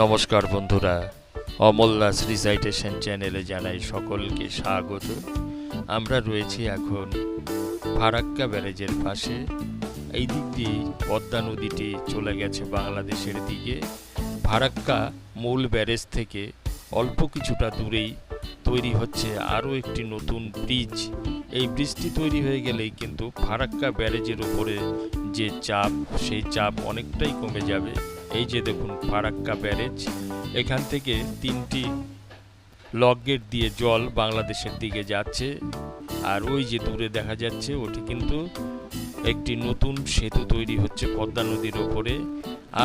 নমস্কার বন্ধুরা অমল্লাস রিসাইটেশন চ্যানেলে জানাই সকলকে স্বাগত। আমরা রয়েছি এখন ফারাক্কা ব্যারেজের পাশে। এই দিক দিয়ে পদ্মা নদীটি চলে গেছে বাংলাদেশের দিকে। ফারাক্কা মূল ব্যারেজ থেকে অল্প কিছুটা দূরেই তৈরি হচ্ছে আরও একটি নতুন ব্রিজ। এই ব্রিজটি তৈরি হয়ে গেলেই কিন্তু ফারাক্কা ব্যারেজের উপরে যে চাপ, সেই চাপ অনেকটাই কমে যাবে। এই যে দেখুন, ফারাক্কা ব্যারেজ, এখান থেকে তিনটি লক গেট দিয়ে জল বাংলাদেশের দিকে যাচ্ছে। আর ওই যে দূরে দেখা যাচ্ছে, ওটি কিন্তু একটি নতুন সেতু তৈরি হচ্ছে পদ্মা নদীর ওপরে।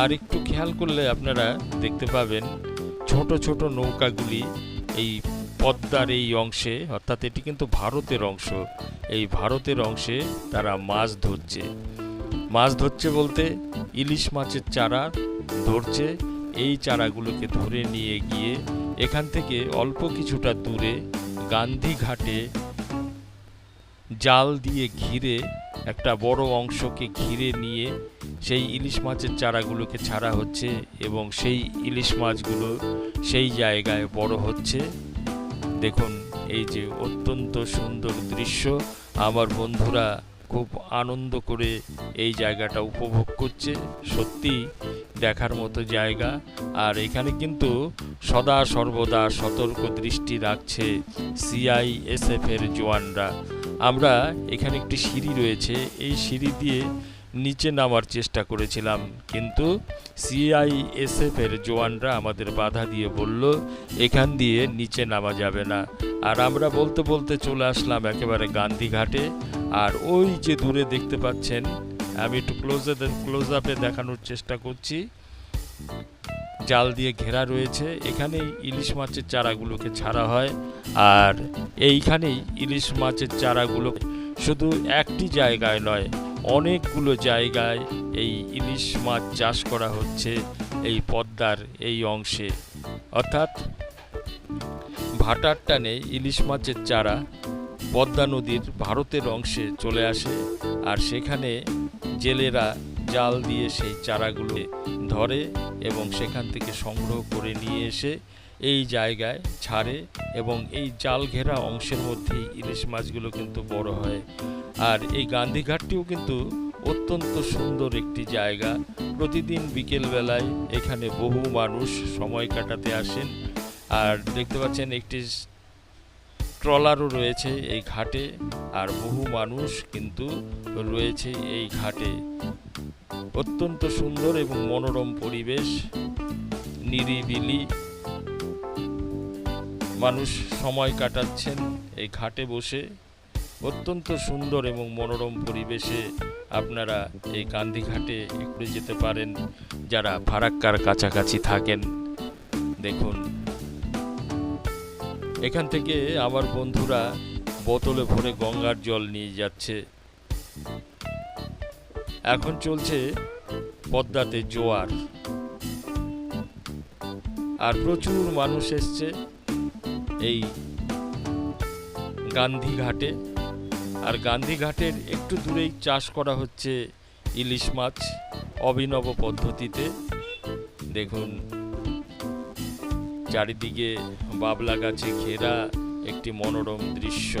আর একটু খেয়াল করলে আপনারা দেখতে পাবেন, ছোট ছোট নৌকাগুলি এই পদ্মার এই অংশে, অর্থাৎ এটি কিন্তু ভারতের অংশ, এই ভারতের অংশে তারা মাছ ধরছে। মাছ ধরছে বলতে ইলিশ মাছের চারা ধরছে। এই চারাগুলোকে ধরে নিয়ে গিয়ে এখান থেকে অল্প কিছুটা দূরে গান্ধী ঘাটে জাল দিয়ে ঘিরে একটা বড় অংশকে ঘিরে নিয়ে সেই ইলিশ মাছের চারাগুলোকে ছাড়া হচ্ছে এবং সেই ইলিশ মাছগুলো সেই জায়গায় বড় হচ্ছে। দেখুন, এই যে অত্যন্ত সুন্দর দৃশ্য। আমার বন্ধুরা খুব আনন্দ করে এই জায়গাটা উপভোগ করছে। সত্যি দেখার মতো জায়গা। আর এখানে কিন্তু সদা সর্বদা সতর্ক দৃষ্টি রাখছে সিআইএসএফের জওয়ানরা। আমরা এখানে একটি সিঁড়ি রয়েছে। এই সিঁড়ি দিয়ে নিচে নামার চেষ্টা করেছিলাম, কিন্তু সিআইএসএফ এর জওয়ানরা আমাদের বাধা দিয়ে বলল, এখান দিয়ে নিচে নামা যাবে না। আর আমরা বলতে বলতে চলে আসলাম একেবারে গান্ধী ঘাটে। আর ওই যে দূরে দেখতে পাচ্ছেন, আমি একটু ক্লোজে ক্লোজ আপে দেখানোর চেষ্টা করছি। জাল দিয়ে ঘেরা রয়েছে, এখানেই ইলিশ মাছের চারাগুলোকে ছাড়া হয়। আর এইখানেই ইলিশ মাছের চারাগুলো শুধু একটি জায়গায় নয় অনেকগুলো জায়গায় এই ইলিশ মাছ চাষ করা হচ্ছে এই পদ্মার এই অংশে। অর্থাৎ ভাটার টানে ইলিশ মাছের চারা পদ্মা নদীর ভারতের অংশে চলে আসে আর সেখানে জেলেরা জাল দিয়ে সেই চারাগুলো ধরে এবং সেখান থেকে সংগ্রহ করে নিয়ে এসে এই জায়গায় ছাড়ে এবং এই জাল ঘেরা অংশের মধ্যেই ইলিশ মাছগুলো কিন্তু বড় হয়। আর এই গান্ধীঘাটটিও কিন্তু অত্যন্ত সুন্দর একটি জায়গা। প্রতিদিন বিকেলবেলায় এখানে বহু মানুষ সময় কাটাতে আসেন। আর দেখতে পাচ্ছেন একটি ট্রলারও রয়েছে এই ঘাটে। আর বহু মানুষ কিন্তু রয়েছে এই ঘাটে। অত্যন্ত সুন্দর এবং মনোরম পরিবেশ, নিরিবিলি মানুষ সময় কাটাচ্ছেন এই ঘাটে বসে। অত্যন্ত সুন্দর এবং মনোরম পরিবেশে আপনারা এই গান্ধী ঘাটে ঘুরে যেতে পারেন, যারা ফারাক্কার কাছাকাছি থাকেন। দেখুন। এখান থেকে আমার বন্ধুরা বোতলে ভরে গঙ্গার জল নিয়ে যাচ্ছে। এখন চলছে পদ্মাতে জোয়ার। আর প্রচুর মানুষ এসছে। এই গান্ধী ঘাটে। আর গান্ধী ঘাটের একটু দূরেই চাষ করা হচ্ছে ইলিশ মাছ অভিনব পদ্ধতিতে। দেখুন, চারিদিকে বাবলা গাছে ঘেরা একটি মনোরম দৃশ্য।